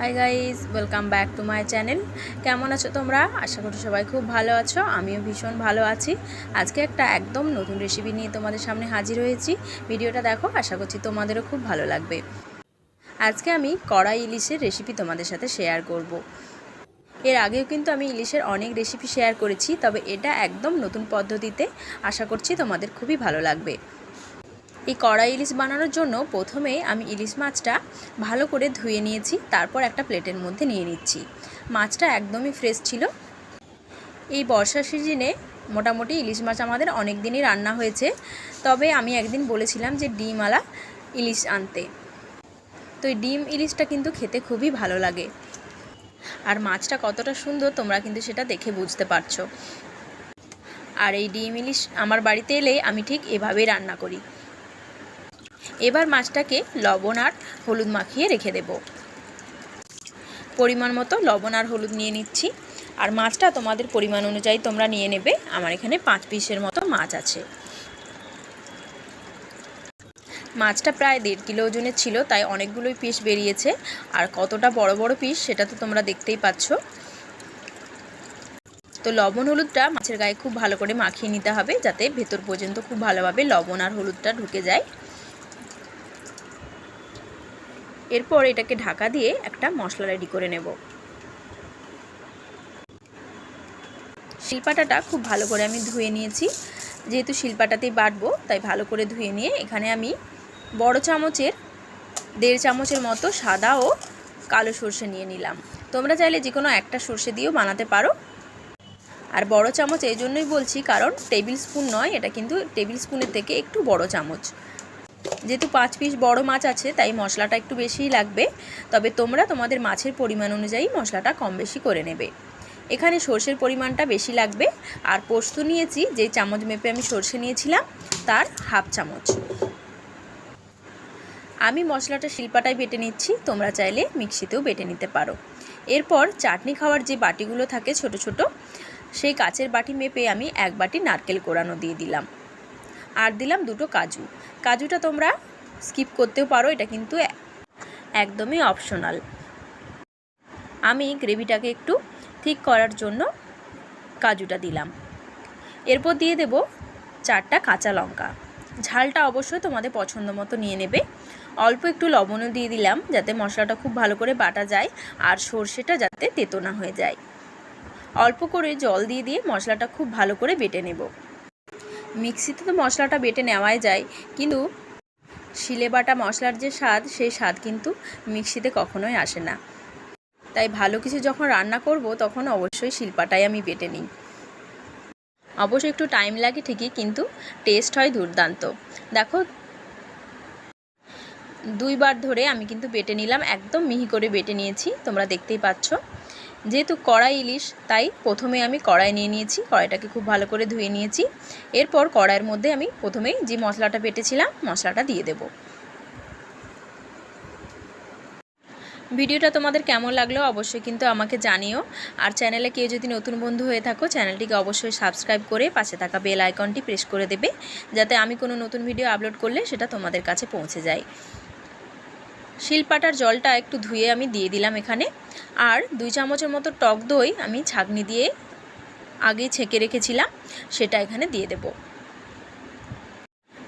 Hi guys welcome back to my channel কেমন আছো তোমরা? আশা করি সবাই খুব ভালো আছো। আমিও ভীষণ ভালো আছি। আজকে একটা একদম নতুন রেসিপি নিয়ে তোমাদের সামনে হাজির হয়েছি। ভিডিওটা দেখো, আশা করছি তোমাদেরও খুব ভালো লাগবে। আজকে আমি কড়াই ইলিশের রেসিপি তোমাদের সাথে শেয়ার করব। এর আগেও কিন্তু আমি ইলিশের অনেক রেসিপি শেয়ার করেছি, তবে এটা একদম নতুন পদ্ধতিতে আশা করছি তোমাদের খুবই ভালো লাগবে। এই কড়াই ইলিশ বানানোর জন্য প্রথমে আমি ইলিশ মাছটা ভালো করে ধুয়ে নিয়েছি, তারপর একটা প্লেটের মধ্যে নিয়ে নিচ্ছি। মাছটা একদমই ফ্রেশ ছিল। এই বর্ষার সিজনে মোটামুটি ইলিশ মাছ আমাদের অনেক দিনই রান্না হয়েছে। তবে আমি একদিন বলেছিলাম যে ডিমওয়ালা ইলিশ আনতে। তো এই ডিম ইলিশটা কিন্তু খেতে খুবই ভালো লাগে। আর মাছটা কতটা সুন্দর তোমরা কিন্তু সেটা দেখে বুঝতে পারছ। আর এই ডিম ইলিশ আমার বাড়িতে এলে আমি ঠিক এভাবেই রান্না করি। এবার মাছটাকে লবণ আর হলুদ মাখিয়ে রেখে দেব। পরিমাণ মতো লবণ আর হলুদ নিয়ে নিচ্ছি। আর মাছটা তোমাদের পরিমাণ অনুযায়ী তোমরা নিয়ে নেবে। আমার এখানে পাঁচ পিসের মতো মাছ আছে। মাছটা প্রায় দেড় কিলো ওজনের ছিল, তাই অনেকগুলোই পিস বেরিয়েছে। আর কতটা বড় বড় পিস সেটা তো তোমরা দেখতেই পাচ্ছ। তো লবণ হলুদটা মাছের গায়ে খুব ভালো করে মাখিয়ে নিতে হবে, যাতে ভেতর পর্যন্ত খুব ভালোভাবে লবণ আর হলুদটা ঢুকে যায়। এরপর এটাকে ঢাকা দিয়ে একটা মশলা রেডি করে নেব। শিলপাটাটা খুব ভালো করে আমি ধুয়ে নিয়েছি। যেহেতু শিলপাটাতেই বাটবো, তাই ভালো করে ধুয়ে নিয়ে এখানে আমি বড় চামচের, দেড় চামচের মতো সাদা ও কালো সর্ষে নিয়ে নিলাম। তোমরা চাইলে যে কোনো একটা সর্ষে দিয়েও বানাতে পারো। আর বড় চামচ এই জন্যই বলছি, কারণ টেবিল স্পুন নয়, এটা কিন্তু টেবিল স্পুনের থেকে একটু বড় চামচ। যেহেতু পাঁচ পিস বড় মাছ আছে, তাই মশলাটা একটু বেশিই লাগবে। তবে তোমরা তোমাদের মাছের পরিমাণ অনুযায়ী মশলাটা কম বেশি করে নেবে। এখানে সর্ষের পরিমাণটা বেশি লাগবে। আর পোস্ত নিয়েছি, যে চামচ মেপে আমি সর্ষে নিয়েছিলাম, তার হাফ চামচ। আমি মশলাটা শিল্পাটায় বেটে নিচ্ছি, তোমরা চাইলে মিক্সিতেও বেটে নিতে পারো। এরপর চাটনি খাওয়ার যে বাটিগুলো থাকে ছোট ছোট, সেই কাচের বাটি মেপে আমি এক বাটি নারকেল কোরানো দিয়ে দিলাম। আর দিলাম দুটো কাজু। কাজুটা তোমরা স্কিপ করতেও পারো, এটা কিন্তু একদমই অপশনাল আমি গ্রেভিটাকে একটু ঠিক করার জন্য কাজুটা দিলাম। এরপর দিয়ে দেব চারটা কাঁচা লঙ্কা। ঝালটা অবশ্যই তোমাদের পছন্দ মতো নিয়ে নেবে। অল্প একটু লবণও দিয়ে দিলাম যাতে মশলাটা খুব ভালো করে বাটা যায় আর সর্ষেটা যাতে তেতো না হয়ে যায়। অল্প করে জল দিয়ে দিয়ে মশলাটা খুব ভালো করে বেটে নেব। মিক্সিতে তো মশলাটা বেটে নেওয়াই যায়, কিন্তু শিলে বাটা মশলার যে স্বাদ, সেই স্বাদ কিন্তু মিক্সিতে কখনোই আসে না। তাই ভালো কিছু যখন রান্না করব, তখন অবশ্যই শিলপাটাই আমি বেটে নিই। অবশ্যই একটু টাইম লাগে ঠিকই, কিন্তু টেস্ট হয় দুর্দান্ত। দেখো, দুইবার ধরে আমি কিন্তু বেটে নিলাম, একদম মিহি করে বেটে নিয়েছি, তোমরা দেখতেই পাচ্ছ। যেহেতু কড়াই ইলিশ, তাই প্রথমে আমি কড়াই নিয়ে নিয়েছি, কড়াইটাকে খুব ভালো করে ধুয়ে নিয়েছি। এরপর কড়াইয়ের মধ্যে আমি প্রথমেই যে মশলাটা বেটেছিলাম, মশলাটা দিয়ে দেব। ভিডিওটা তোমাদের কেমন লাগল অবশ্যই কিন্তু আমাকে জানিও। আর চ্যানেলে কেউ যদি নতুন বন্ধু হয়ে থাকো, চ্যানেলটিকে অবশ্যই সাবস্ক্রাইব করে পাশে থাকা বেল আইকনটি প্রেস করে দেবে, যাতে আমি কোনো নতুন ভিডিও আপলোড করলে সেটা তোমাদের কাছে পৌঁছে যায়। শিলপাটার জলটা একটু ধুয়ে আমি দিয়ে দিলাম এখানে। আর দুই চামচের মতো টক দই আমি ছাঁকনি দিয়ে আগেই ছেঁকে রেখেছিলাম, সেটা এখানে দিয়ে দেব।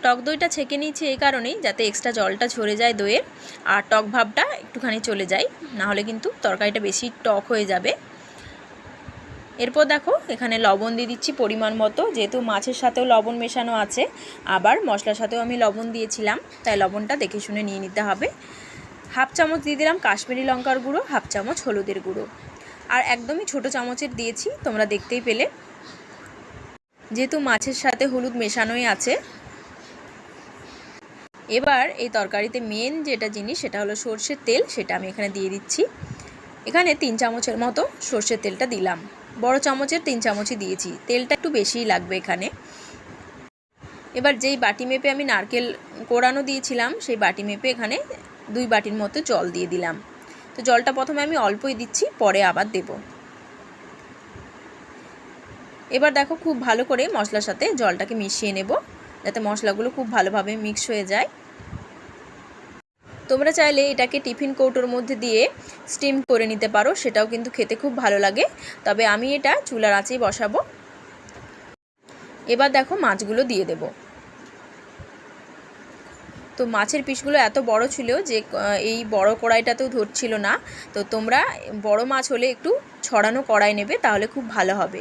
টক দইটা ছেঁকে নিয়েছি এই কারণেই, যাতে এক্সট্রা জলটা ঝরে যায় দইয়ের, আর টক ভাবটা একটুখানি চলে যায়, নাহলে কিন্তু তরকারিটা বেশি টক হয়ে যাবে। এরপর দেখো, এখানে লবণ দিয়ে দিচ্ছি পরিমাণ মতো, যেহেতু মাছের সাথেও লবণ মেশানো আছে, আবার মশলার সাথেও আমি লবণ দিয়েছিলাম, তাই লবণটা দেখে শুনে নিয়ে নিতে হবে। হাফ চামচ দিয়ে দিলাম কাশ্মীরি লঙ্কার গুঁড়ো, হাফ চামচ হলুদের গুঁড়ো। আর একদমই ছোট চামচের দিয়েছি, তোমরা দেখতেই পেলে। যেহেতু মাছের সাথে হলুদ মেশানোই আছে। এবার এই তরকারিতে মেন যেটা জিনিস, সেটা হলো সর্ষের তেল, সেটা আমি এখানে দিয়ে দিচ্ছি। এখানে তিন চামচের মতো সর্ষের তেলটা দিলাম। বড় চামচের তিন চামচই দিয়েছি। তেলটা একটু বেশিই লাগবে এখানে। এবার যেই বাটি মেপে আমি নারকেল কোড়ানো দিয়েছিলাম, সেই বাটি মেপে এখানে দুই বাটির মতো জল দিয়ে দিলাম। তো জলটা প্রথমে আমি অল্পই দিচ্ছি, পরে আবার দেব। এবার দেখো খুব ভালো করে মশলার সাথে জলটাকে মিশিয়ে নেব, যাতে মশলাগুলো খুব ভালোভাবে মিক্স হয়ে যায়। তোমরা চাইলে এটাকে টিফিন কৌটোর মধ্যে দিয়ে স্টিম করে নিতে পারো, সেটাও কিন্তু খেতে খুব ভালো লাগে। তবে আমি এটা চুলার আঁচেই বসাবো। এবার দেখো মাছগুলো দিয়ে দেব। তো মাছের পিসগুলো এত বড় ছিল যে এই বড় কড়াইটাতেও ধরছিল না। তো তোমরা বড় মাছ হলে একটু ছড়ানো কড়াই নেবে, তাহলে খুব ভালো হবে।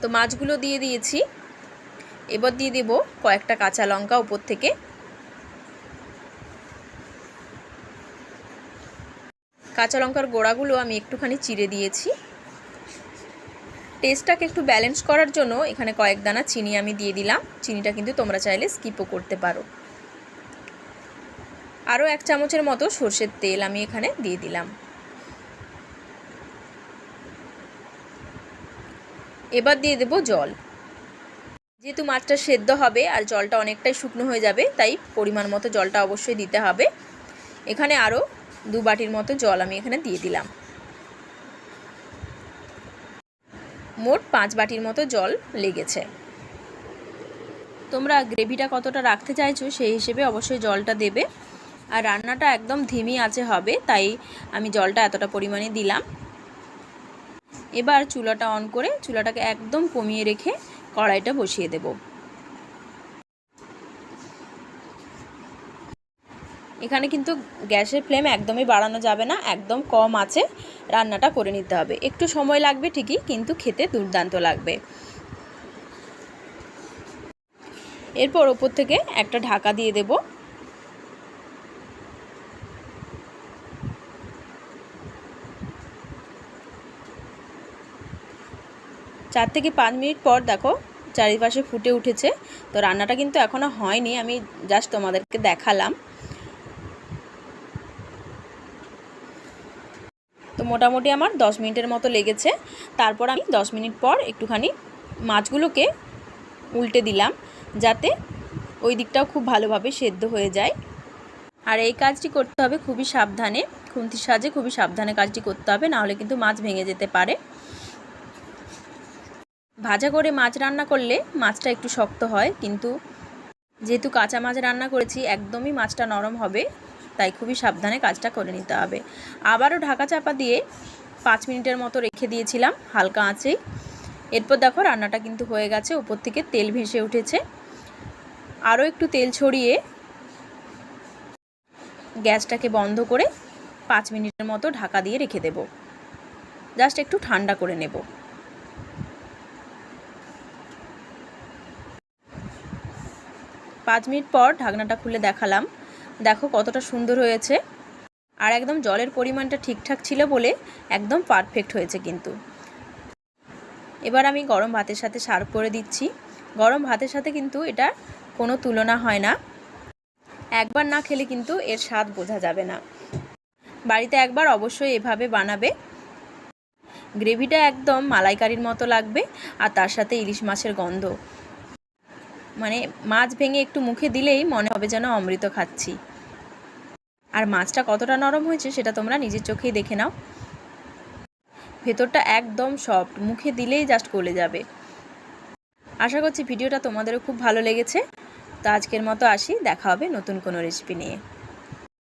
তো মাছগুলো দিয়ে দিয়েছি। এবার দিয়ে দেব কয়েকটা কাঁচা লঙ্কা উপর থেকে। কাঁচা লঙ্কার গোড়াগুলো আমি একটুখানি চিড়ে দিয়েছি। টেস্টটাকে একটু ব্যালেন্স করার জন্য এখানে কয়েক দানা চিনি আমি দিয়ে দিলাম। চিনিটা কিন্তু তোমরা চাইলে স্কিপও করতে পারো। আরও এক চামচের মতো সর্ষের তেল আমি এখানে দিয়ে দিলাম। এবার দিয়ে দেব জল। যেহেতু মাছটা সেদ্ধ হবে আর জলটা অনেকটাই শুকনো হয়ে যাবে, তাই পরিমাণ মতো জলটা অবশ্যই দিতে হবে। এখানে আরও দু বাটির মতো জল আমি এখানে দিয়ে দিলাম। মোট পাঁচ বাটির মতো জল লেগেছে। তোমরা গ্রেভিটা কতটা রাখতে চাইছো সেই হিসেবে অবশ্যই জলটা দেবে। আর রান্নাটা একদম ধিমি আছে হবে, তাই আমি জলটা এতটা পরিমাণে দিলাম। এবার চুলাটা অন করে, চুলাটাকে একদম কমিয়ে রেখে কড়াইটা বসিয়ে দেব। এখানে কিন্তু গ্যাসের ফ্লেম একদমই বাড়ানো যাবে না, একদম কম আছে, রান্নাটা করে নিতে হবে। একটু সময় লাগবে ঠিকই, কিন্তু খেতে দুর্দান্ত লাগবে। এরপর ওপর থেকে একটা ঢাকা দিয়ে দেবো। চার থেকে পাঁচ মিনিট পর দেখো, চারিপাশে ফুটে উঠেছে। তো রান্নাটা কিন্তু এখনও হয়নি, আমি জাস্ট তোমাদেরকে দেখালাম। মোটামুটি আমার দশ মিনিটের মতো লেগেছে। তারপর আমি দশ মিনিট পর একটুখানি মাছগুলোকে উল্টে দিলাম যাতে ওই দিকটাও খুব ভালোভাবে সেদ্ধ হয়ে যায়। আর এই কাজটি করতে হবে খুবই সাবধানে। খুন্তির সাজে খুবই সাবধানে কাজটি করতে হবে নাহলে কিন্তু মাছ ভেঙে যেতে পারে। ভাজা করে মাছ রান্না করলে মাছটা একটু শক্ত হয়, কিন্তু যেহেতু কাঁচা মাছ রান্না করেছি, একদমই মাছটা নরম হবে। তাই খুবই সাবধানে কাজটা করে নিতে হবে। আবারও ঢাকা চাপা দিয়ে পাঁচ মিনিটের মতো রেখে দিয়েছিলাম হালকা আঁচেই এরপর দেখো রান্নাটা কিন্তু হয়ে গেছে, উপর থেকে তেল ভেসে উঠেছে। আরও একটু তেল ছড়িয়ে গ্যাসটাকে বন্ধ করে পাঁচ মিনিটের মতো ঢাকা দিয়ে রেখে দেব। জাস্ট একটু ঠান্ডা করে নেব। পাঁচ মিনিট পর ঢাকনাটা খুলে দেখালাম। দেখো কতটা সুন্দর হয়েছে। আর একদম জলের পরিমাণটা ঠিকঠাক ছিল বলে একদম পারফেক্ট হয়েছে কিন্তু। এবার আমি গরম ভাতের সাথে সার্ভ করে দিচ্ছি। গরম ভাতের সাথে কিন্তু এটা কোনো তুলনা হয় না। একবার না খেলে কিন্তু এর স্বাদ বোঝা যাবে না। বাড়িতে একবার অবশ্যই এভাবে বানাবে। গ্রেভিটা একদম মালাইকারির মতো লাগবে আর তার সাথে ইলিশ মাছের গন্ধ। মানে মাছ ভেঙে একটু মুখে দিলেই মনে হবে যেন অমৃত খাচ্ছি। আর মাছটা কতটা নরম হয়েছে সেটা তোমরা নিজের চোখেই দেখে নাও। ভেতরটা একদম সফট মুখে দিলেই জাস্ট গলে যাবে। আশা করছি ভিডিওটা তোমাদেরও খুব ভালো লেগেছে। তো আজকের মতো আসি, দেখা হবে নতুন কোনো রেসিপি নিয়ে।